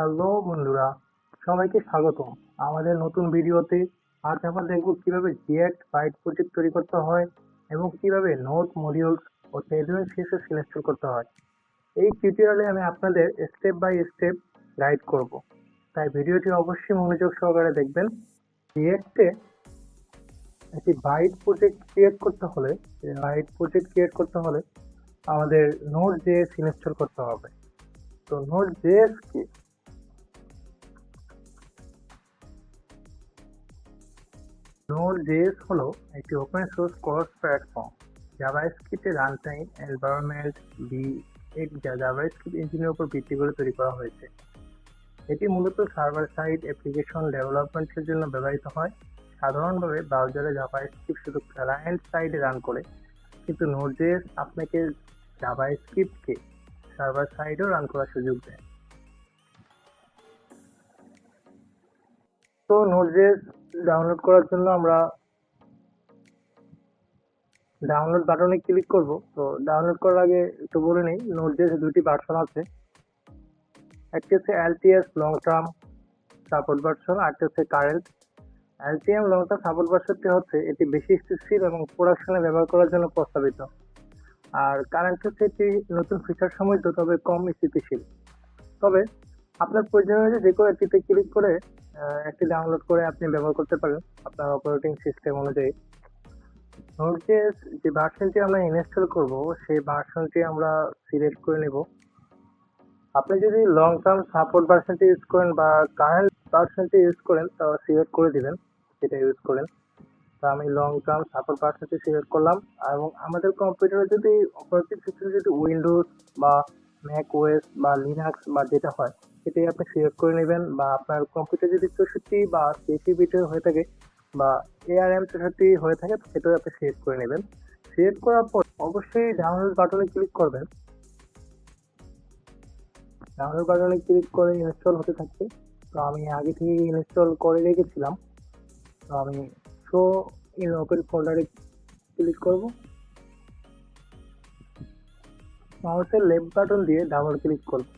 Hello বন্ধুরা, সবাইকে স্বাগতম। আমাদের নতুন ভিডিওতে আজ আমরা দেখব কীভাবে রিয়াক্ট বাইট প্রজেক্ট তৈরি করতে হয় এবং কীভাবে নোট মডিউলস ও টেলিভিশন সিএসএস ইনস্টল করতে হয়। এই টিউটোরিয়ালে আমি আপনাদের স্টেপ বাই স্টেপ গাইড করব। তাই ভিডিওটি অবশ্যই মনোযোগ সহকারে দেখবেন। রিয়াক্টে একটি বাইট প্রজেক্ট ক্রিয়েট করতে হলে বাইট প্রজেক্ট ক্রিয়েট করতে হলে আমাদের নোট জেএস ইনস্টল করতে হবে। তো নোট জেএস Node.js হলো একটি ওপেন সোর্স কোর্স প্ল্যাটফর্ম জাভাস্ক্রিপ্টের রানটাইম এনভায়রনমেন্ট বি এক জাভাস্ক্রিপ্ট ইঞ্জিনের উপর ভিত্তি করে তৈরি করা হয়েছে। এটি মূলত সার্ভার সাইড অ্যাপ্লিকেশন ডেভেলপমেন্টের জন্য ব্যবহৃত হয়। সাধারণভাবে ব্রাউজারে জাভাস্ক্রিপ্ট শুধু ক্লায়েন্ট সাইডে রান করে, কিন্তু Node.js আপনাকে জাভাস্ক্রিপ্টকে সার্ভার সাইডেও রান করার সুযোগ দেয়। তো Node.js ডাউনলোড করার জন্য আমরা ডাউনলোড বাটনে ক্লিক করব। তো ডাউনলোড করার আগে একটু বলে নেই এর দুটি ভার্সন আছে। একটি হচ্ছে LTS long term support version আরেকটি হচ্ছে current LTM long term support ভার্সনটি হচ্ছে এটি বেশি স্থিতিশীল এবং প্রোডাকশনে ব্যবহার করার জন্য প্রস্তাবিত। আর কারেন্ট হচ্ছে এটি নতুন ফিচার সমৃদ্ধ, তবে কম স্থিতিশীল। তবে আপনার প্রয়োজন হলে যে কোনো একটিতে ক্লিক করে একটি ডাউনলোড করে আপনি ব্যবহার করতে পারেন আপনার অপারেটিং সিস্টেম অনুযায়ী। Node.js যে ভার্সনটি আমরা ইনস্টল করব, সেই ভার্সনটি আমরা সিলেক্ট করে নেব। আপনি যদি লং টার্ম সাপোর্ট ভার্সনটি ইউজ করেন বা কারেন্ট ভার্সনটি ইউজ করেন, তো সিলেক্ট করে দিবেন, যেটা ইউজ করেন। তো আমি লং টার্ম সাপোর্ট ভার্সনটি সিলেক্ট করলাম, এবং আমাদের কম্পিউটারে যদি অপারেটিং সিস্টেম যদি উইন্ডোজ বা ম্যাক ওএস বা লিনাক্স বা যেটা হয় সেটাই আপনি সিলেক্ট করে নেবেন বা আপনার কম্পিউটার যদি চৌষট্টি বা সিএসি বিটের হয়ে থাকে বা এআরএম চৌষট্টি হয়ে থাকে, সেটাও আপনি সিলেক্ট করে নেবেন। সিলেক্ট করার পর অবশ্যই ডাউনলোড বাটনে ক্লিক করবেন। ডাউনলোড বাটনে ক্লিক করে ইনস্টল হতে থাকবে তো আমি আগে থেকে ইনস্টল করে রেখেছিলাম। তো আমি শো ইন ওপেন ফোল্ডারে ক্লিক করব। মাউসের লেফট বাটন দিয়ে ডাবল ক্লিক করব।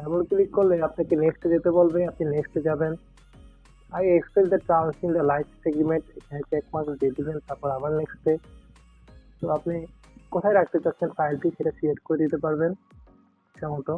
ডাবল ক্লিক করলে আপনাকে নেক্সটে যেতে বলবে? আপনি নেক্সটে যাবেন। I accept the terms in the life segment এখানে চেক মার্ক দিয়ে দিবেন তারপর আবার নেক্সটে তো আপনি কোথায় রাখতে চাচ্ছেন ফাইলটি সেটা সিলেক্ট করে দিতে পারবেন ইচ্ছা মতো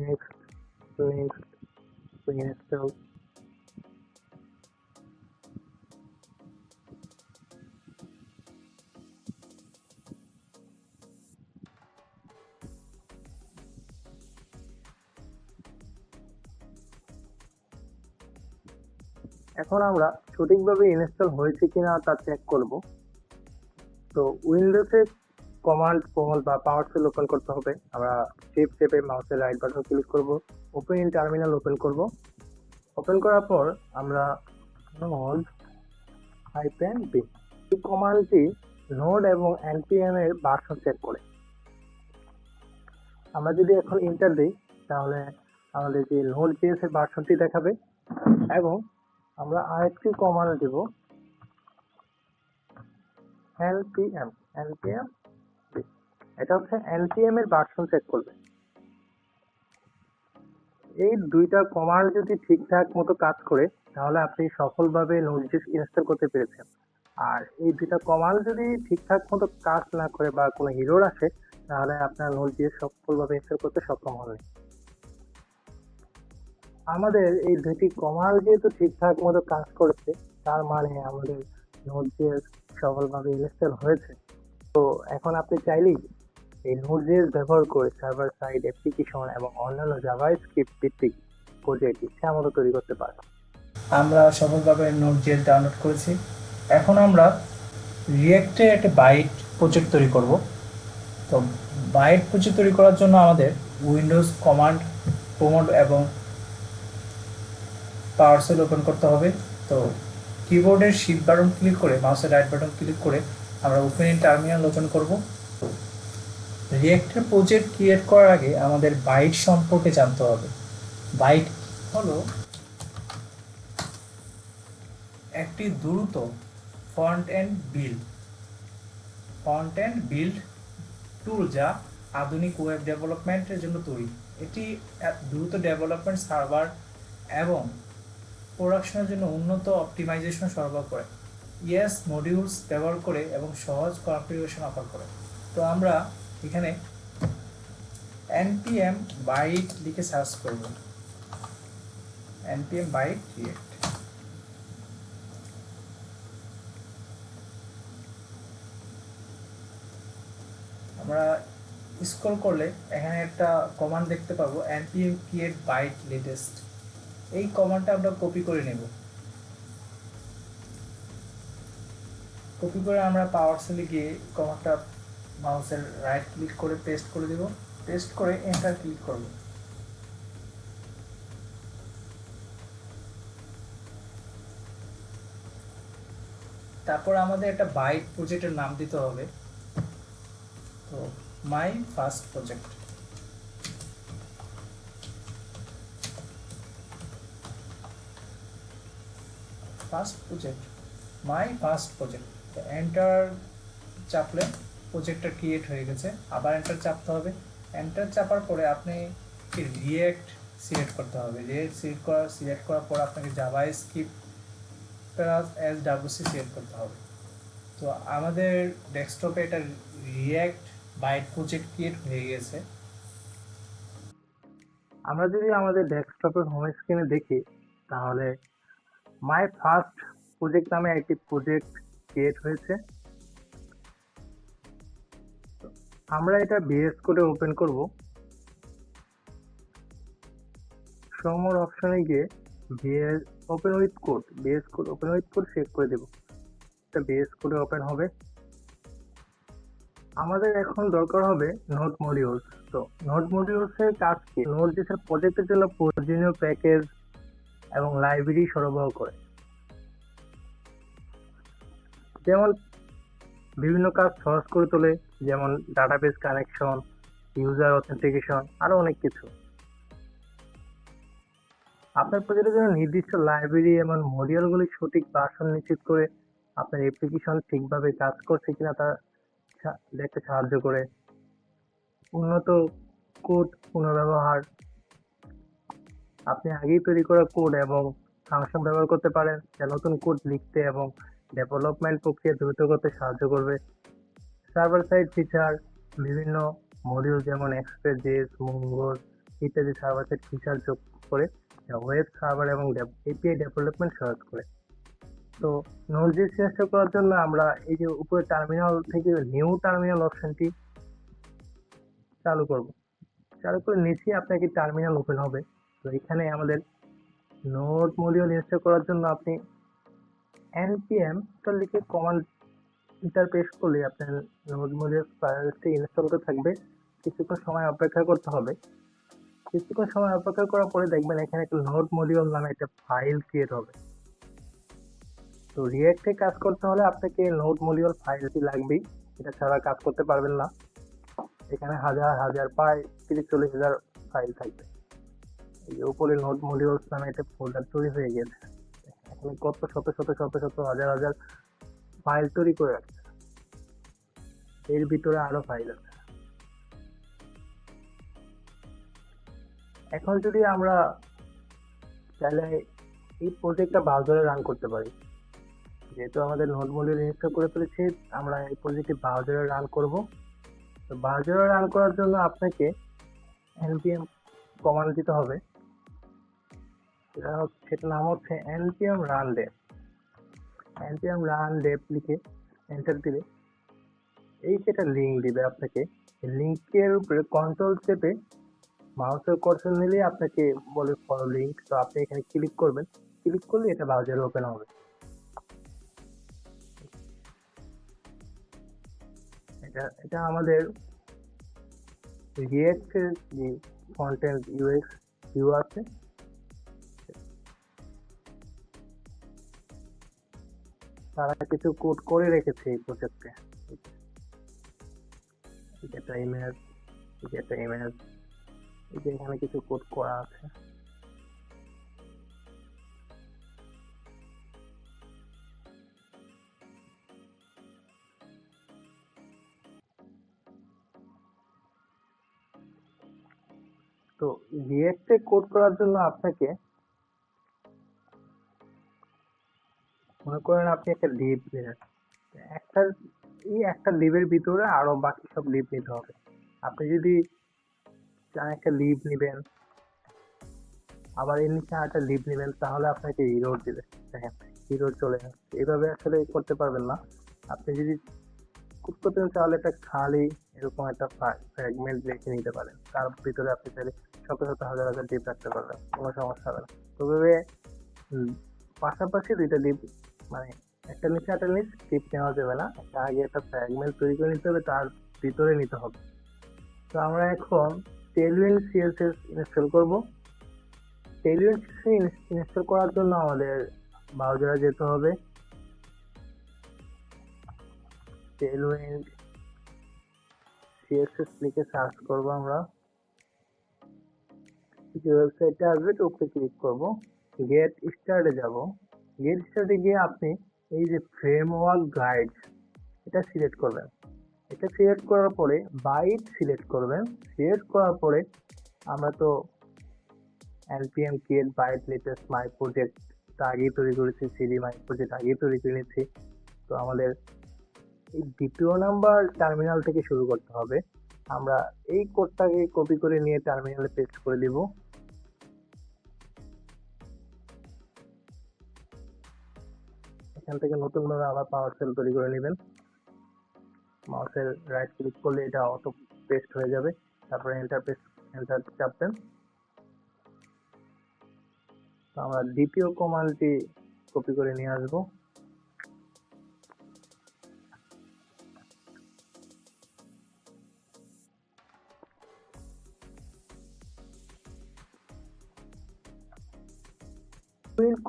নেক্সট নেক্সট এখন আমরা সঠিকভাবে ইনস্টল হয়েছে কিনা তা চেক করব। তো উইন্ডোজে কমান্ড প্রমল বা পাওয়ার সেল ওপেন করতে হবে। আমরা চেপ চেপে মাউসের রাইট বাটন ক্লিক করব। ওপেন ইন টার্মিনাল ওপেন করব। ওপেন করার পর আমরা নোড হাইপেন বি এই কমান্ডটি নোড এবং এনপিএম এর ভার্সন চেক করে। আমরা যদি এখন ইন্টার দিই, তাহলে আমাদের যে নোড জিএস এর দেখাবে এবং আমরা আরেকটি কমান্ড দেব। Npm npm এটা হচ্ছে npm এর ভার্সন চেক করবে। এই দুইটা কমান্ড যদি ঠিকঠাক মতো কাজ করে, তাহলে আপনি সফলভাবে নোটজিস ইনস্টল করতে পেরেছেন। আর এই দুইটা কমান্ড যদি ঠিকঠাক মতো কাজ না করে বা কোনো হিরোর আসে, তাহলে আপনার নোটজিস সফলভাবে ইনস্টল করতে সক্ষম হবে। আমাদের এই দুটি কমান্ড যেহেতু ঠিকঠাক মতো কাজ করেছে, তার মানে আমাদের নোট নোটজেস সফলভাবে ইনস্টল হয়েছে। তো এখন আপনি চাইলেই এই নোট নোটজেস ব্যবহার করে সার্ভার সাইড অ্যাপ্লিকেশন এবং অন্যান্য জাভাস্ক্রিপ্ট ভিত্তিক প্রজেক্ট ইচ্ছা মতো তৈরি করতে পারেন আমরা সফলভাবে নোট জেল ডাউনলোড করেছি। এখন আমরা রিয়েক্টে একটা বাইট প্রজেক্ট তৈরি করব। তো বাইট প্রজেক্ট তৈরি করার জন্য আমাদের উইন্ডোজ কমান্ড প্রমোট এবং পাওয়ারসেল ওপেন করতে হবে। তো কিবোর্ডের শিফট বাটন ক্লিক করে মাউসের রাইট বাটন ক্লিক করে আমরা ওপেন ইন টার্মিনাল ওপেন করব। রিয়েক্টের প্রজেক্ট ক্রিয়েট করার আগে আমাদের বাইট সম্পর্কে জানতে হবে। বাইট হলো? একটি দ্রুত front end build front end build tool যা আধুনিক ওয়েব ডেভেলপমেন্টের জন্য তৈরি। এটি দ্রুত ডেভেলপমেন্ট সার্ভার এবং প্রোডাকশনের জন্য উন্নত অপটিমাইজেশন সরবরাহ করে। ইয়েস মডিউলস ব্যবহার করে এবং সহজ কনফিগারেশন অফার করে। তো আমরা এখানে npm বাইট লিখে সার্চ করব। npm বাইট রিয়েক্ট আমরা স্ক্রল করলে এখানে একটা কমান্ড দেখতে পাবো, npm create byte latest এই কমান্ডটা আমরা কপি করে নেব। কপি করে আমরা পাওয়ার সেলে গিয়ে কমান্ডটা মাউসের রাইট ক্লিক করে পেস্ট করে দেব। পেস্ট করে এন্টার ক্লিক করব। তারপর আমাদের একটা বাইট প্রজেক্টের নাম দিতে হবে। তো my first project first project my first project তো এন্টার চাপলে প্রজেক্টটা ক্রিয়েট হয়ে গেছে, আবার এন্টার চাপতে হবে। এন্টার চাপার পরে আপনি রিয়েক্ট সিলেক্ট করতে হবে। রিয়েক্ট সিলেক্ট করা সিলেক্ট করার পর আপনাকে JavaScript plus SWC select করতে হবে। তো আমাদের ডেস্কটপে এটা রিয়্যাক্ট বাইট প্রজেক্ট ক্রিয়েট হয়ে গেছে। আমরা যদি আমাদের ডেস্কটপের হোম স্ক্রিনে দেখি, তাহলে মাই ফার্স্ট প্রজেক্ট নামে একটি প্রজেক্ট ক্রিয়েট হয়েছে। আমরা এটা বিএস কোডে ওপেন করব। সমর অপশনে গিয়ে VS open with code VS code open with code save করে দেব। এটা বিএস কোডে ওপেন হবে। আমাদের এখন দরকার হবে নোট মডিউলস তো নোট মডিউলস এর কাজ কি? নোট জেসের প্রজেক্টের জন্য প্রয়োজনীয় প্যাকেজ এবং লাইব্রেরি সরবরাহ করে। যেমন বিভিন্ন কাজ সহজ করে তোলে, যেমন ডাটাবেস কানেকশন ইউজার অথেন্টিকেশন আরও অনেক কিছু। আপনার প্রজেক্টের জন্য নির্দিষ্ট লাইব্রেরি এবং মডিউলগুলি সঠিক ভার্সন নিশ্চিত করে আপনার অ্যাপ্লিকেশন ঠিকভাবে কাজ করছে কিনা তা দেখতে সাহায্য করে। উন্নত কোড পুনর্ব্যবহার আপনি আগেই তৈরি করা কোড এবং ফাংশন ব্যবহার করতে পারেন, যা নতুন কোড লিখতে এবং ডেভেলপমেন্ট প্রক্রিয়া দ্রুত করতে সাহায্য করবে। সার্ভার সাইড ফিচার বিভিন্ন মডিউল যেমন এক্সপ্রেস জেস মঙ্গল ইত্যাদি সার্ভার সাইড ফিচার যোগ করে যা ওয়েব সার্ভার এবং এপিআই ডেভেলপমেন্ট সহজ করে। তো নোটজেস ইনস্টল করার জন্য আমরা এই যে উপরে টার্মিনাল থেকে নিউ টার্মিনাল অপশনটি চালু করব। চালু করে নিচে আপনাকে টার্মিনাল ওপেন হবে। তো এখানে আমাদের নোট মডিউল ইনস্টল করার জন্য আপনি npm তো লিখে কমান্ড ইন্টার পেস্ট করলে আপনার নোট মডিউল ফাইলটি ইনস্টল হতে থাকবে। কিছুক্ষণ সময় অপেক্ষা করতে হবে। কিছুক্ষণ সময় অপেক্ষা করার পরে দেখবেন এখানে একটা নোট মডিউল নামে একটা ফাইল ক্রিয়েট হবে। তো রিয়েক্টে কাজ করতে হলে আপনাকে নোট মডিউল ফাইলটি লাগবেই। এটা ছাড়া কাজ করতে পারবেন না। এখানে হাজার হাজার, প্রায় তিরিশ, চল্লিশ হাজার ফাইল থাকবে। এই উপরে নোট মডিউলস নামে একটা ফোল্ডার তৈরি হয়ে গেছে। এখানে কত শত শত শত শত হাজার হাজার ফাইল তৈরি করে রাখছে। এর ভিতরে আরও ফাইল আছে। এখন যদি আমরা চাইলে এই প্রজেক্টটা ব্রাউজারে রান করতে পারি। যেহেতু আমাদের নোট মডিউল ইনস্টল করে ফেলেছি, আমরা এই প্রজেক্টটি ব্রাউজারে রান করব। তো ব্রাউজারে রান করার জন্য আপনাকে npm কমান্ড দিতে হবে। সেটা সেটার নাম হচ্ছে npm run dev npm run dev লিখে এন্টার দিলে এই সেটা লিঙ্ক দিবে আপনাকে লিঙ্কের উপরে কন্ট্রোল চেপে মাউসের কার্সর নিলে আপনাকে বলে ফলো লিঙ্ক তো আপনি এখানে ক্লিক করবেন। ক্লিক করলে এটা ব্রাউজারে ওপেন হবে। এটা এটা আমাদের রিয়েক্টের যে ফন্টেন্ট ইউএক্স ভিউ আছে। তারা কিছু কোড করে রেখেছে এই প্রজেক্টে এটা ইমেজ এটা ইমেজ এই যে এখানে কিছু কোড করা আছে। তো রিয়েক্টে কোড করার জন্য আপনাকে মনে করেন আপনি একটা লিভ দিলেন একটা, এই একটা লিভের ভিতরে আরও বাকি সব লিভ নিতে হবে। আপনি যদি চান একটা লিভ নেবেন, আবার এর নিচে একটা লিভ নেবেন, তাহলে আপনাকে ইরোড দিবে। দেখেন ইরোড চলে আসছে এইভাবে আসলে করতে পারবেন না। আপনি যদি কোড করতে তাহলে একটা খালি এরকম একটা ফ্র্যাগমেন্ট লিখে নিতে পারেন। তার ভিতরে আপনি চাইলে শত শত হাজার হাজার ডিপ রাখতে পারবেন। কোনো সমস্যা হবে না। তবে পাশাপাশি দুইটা ডিপ মানে একটা নিচে একটা নিচ ডিপ নেওয়া যাবে না। একটা আগে একটা ফ্র্যাগমেন্ট তৈরি করে নিতে হবে, তার ভিতরে নিতে হবে। তো আমরা এখন টেলউইন সিএসএস ইনস্টল করব। টেলউইন সিএসএস ইনস্টল করার জন্য আমাদের ব্রাউজারে যেতে হবে। টেলউইন সিএসএস লিখে সার্চ করব আমরা। যে ওয়েবসাইটটা আসবে ওকে ক্লিক করব। গেট স্টার্টে যাব। গেট স্টার্টে গিয়ে আপনি এই যে ফ্রেমওয়ার্ক গাইড এটা সিলেক্ট করবেন। এটা সিলেক্ট করার পরে বাইট সিলেক্ট করবেন। সিলেক্ট করার পরে আমরা তো npm create Vite latest my project আগেই তৈরি করেছি সিডি মাই প্রজেক্ট আগেই তৈরি করে নিচ্ছি তো আমাদের এই দ্বিতীয় নাম্বার টার্মিনাল থেকে শুরু করতে হবে। আমরা এই কোডটাকে কপি করে নিয়ে টার্মিনালে পেস্ট করে দিব। এখান থেকে নতুন ভাবে আবার পাওয়ার সেল তৈরি করে নেবেন। মাউসের রাইট ক্লিক করলে এটা অটো পেস্ট হয়ে যাবে। তারপরে এন্টার পেস্ট এন্টার চাপবেন। আমরা দ্বিতীয় কমান্ডটি কপি করে নিয়ে আসব।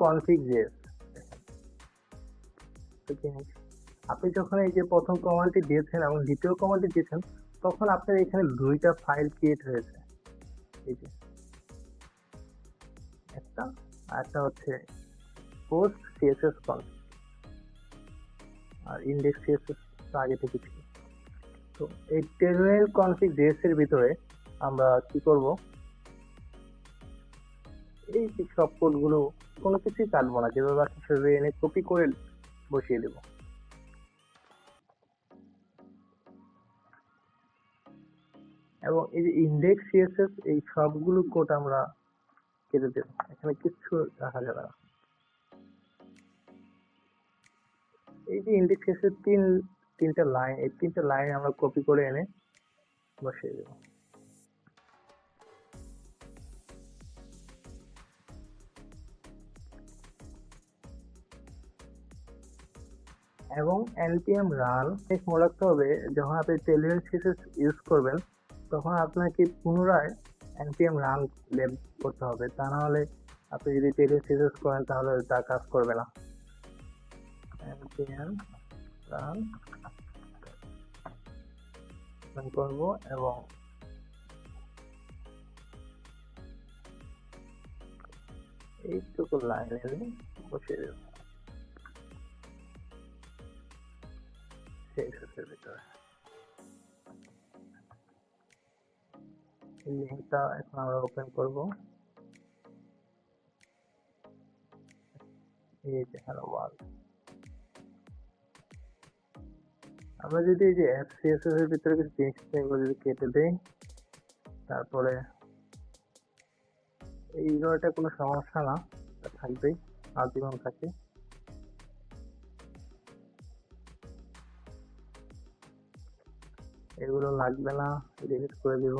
কনফিগ জেস আপনি যখন এই যে প্রথম কমান্ডটি দিয়েছেন এবং দ্বিতীয় কমান্ডটি দিয়েছেন, তখন আপনার এখানে দুইটা ফাইল ক্রিয়েট হয়েছে। এই যে একটা আর একটা হচ্ছে পোস্ট সিএসএস কনফিগ আর ইন্ডেক্স সিএসএস আগে থেকে ছিল। তো এই টেরমিনাল কনফিগ জেএস এর ভিতরে আমরা কি করব? এই সব কোডগুলো কোনো কিছুই কাটবো না। যেভাবে আছে সেভাবে এনে কপি করে বসিয়ে দেব। এবং এই যে ইন্ডেক্স সিএসএস এই সবগুলো কোড আমরা কেটে দেব। এখানে কিচ্ছু রাখা যাবে না। এই যে ইন্ডেক্স সিএসএস তিন, তিনটা লাইন এই তিনটা লাইন আমরা কপি করে এনে বসিয়ে দেব। এবং npm রান মনে রাখতে হবে যখন আপনি টেলিয়ন সিএসএস ইউজ করবেন, তখন আপনাকে পুনরায় npm রান লেব করতে হবে। তা না হলে আপনি যদি টেলিয়ন সিসেস করেন, তাহলে তা কাজ করবে না। Npm রান করব এবং এইটুকু লাইন বসিয়ে দেবো। এই লিঙ্কটা এখন আমরা ওপেন করব এই যে হ্যালো ওয়ার্ল্ড আমরা যদি এই যে অ্যাপ সিএসএস এর ভিতরে কিছু এগুলো যদি কেটে দেই তারপরে এই ইরোটা কোনো সমস্যা না থাকবেই। আজীবন থাকে। না ডিলিট করে দিব।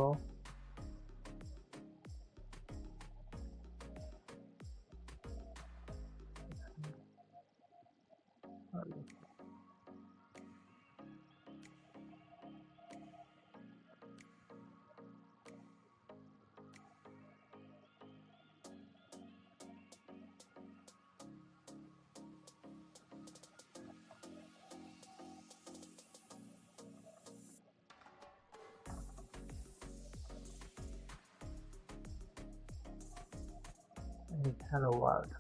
হ্যালো ওয়ার্ল্ড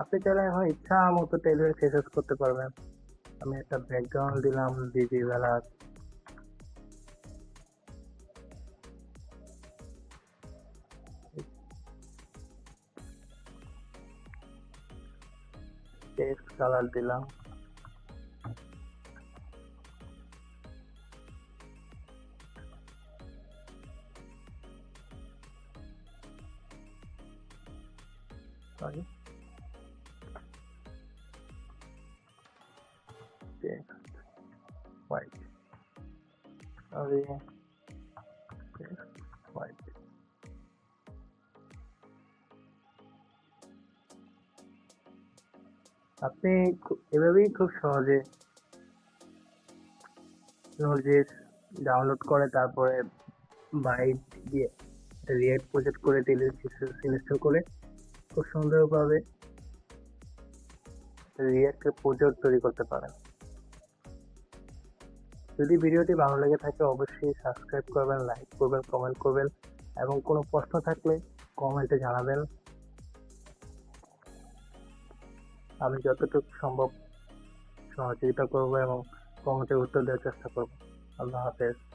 আপনি চাইলে এখন ইচ্ছা মতো টেলিভিশন ফেসেস করতে পারবেন। আমি একটা ব্যাকগ্রাউন্ড দিলাম দিদি বেলা টেক্সট কালার দিলাম। Text white. Sorry আপনি এভাবেই খুব সহজে নোটজেস ডাউনলোড করে তারপরে বাইট দিয়ে রিয়েক্ট প্রজেক্ট করে ইনস্টল করে খুব সুন্দরভাবে রিয়েক্টের প্রজেক্ট তৈরি করতে পারেন। যদি ভিডিওটি ভালো লেগে থাকে, অবশ্যই সাবস্ক্রাইব করবেন লাইক করবেন কমেন্ট করবেন এবং কোনো প্রশ্ন থাকলে কমেন্টে জানাবেন। আমি যতটুকু সম্ভব সহযোগিতা করব এবং কমেন্টের উত্তর দেওয়ার চেষ্টা করব। আল্লাহ হাফেজ।